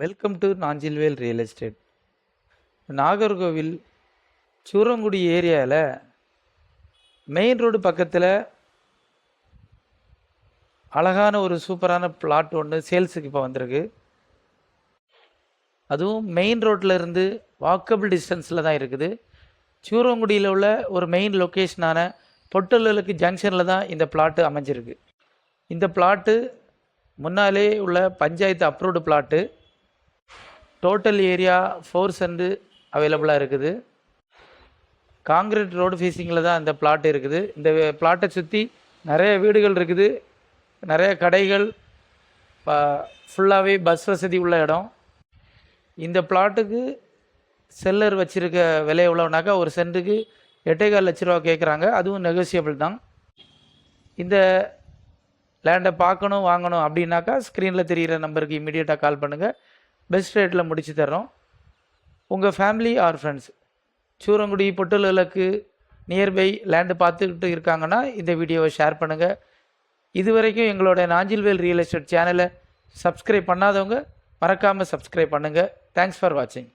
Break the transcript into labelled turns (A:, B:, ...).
A: Welcome to Nanjilvel real estate Nagercoil Surangudi ஏரியாவில் main road பக்கத்தில் அழகான ஒரு சூப்பரான பிளாட் ஒன்று சேல்ஸுக்கு இப்போ வந்திருக்கு. அதுவும் மெயின் ரோட்டில் இருந்து வாக்கபிள் டிஸ்டன்ஸில் தான் இருக்குது. சூரங்குடியில் உள்ள ஒரு மெயின் லொக்கேஷனான பொட்டலுக்கு ஜங்ஷனில் தான் இந்த பிளாட்டு அமைஞ்சிருக்கு. இந்த பிளாட்டு முன்னாலே உள்ள panchayat approved plot total area four cent அவைலபிளாக இருக்குது. காங்கிரீட் ரோடு ஃபேஸிங்கில் தான் இந்த பிளாட் இருக்குது. இந்த பிளாட்டை சுற்றி நிறைய வீடுகள் இருக்குது. நிறைய கடைகள் ஃபுல்லாகவே பஸ் வசதி உள்ள இடம். இந்த பிளாட்டுக்கு செல்லர் வச்சுருக்க விலை எவ்வளோனாக்கா ஒரு சென்ட்டுக்கு எட்டேகால் லட்ச ரூபா கேட்குறாங்க அதுவும் நெகோசியபிள் தான். இந்த லேண்டை பார்க்கணும் வாங்கணும் அப்படின்னாக்கா ஸ்க்ரீனில் தெரிகிற நம்பருக்கு இமீடியட்டாக கால் பண்ணுங்கள் பெஸ்ட் ரேட்டில் முடித்து தர்றோம். உங்கள் ஃபேமிலி ஆர் ஃப்ரெண்ட்ஸ் சூரங்குடி பொட்டலுக்கு நியர்பை லேண்டு பார்த்துக்கிட்டு இருக்காங்கன்னா இந்த வீடியோவை ஷேர் பண்ணுங்கள் இது வரைக்கும் எங்களோட நாஞ்சில்வேல் ரியல் எஸ்டேட் சேனலை சப்ஸ்கிரைப் பண்ணாதவங்க மறக்காமல் சப்ஸ்கிரைப் பண்ணுங்கள் தேங்க்ஸ் ஃபார் வாட்சிங்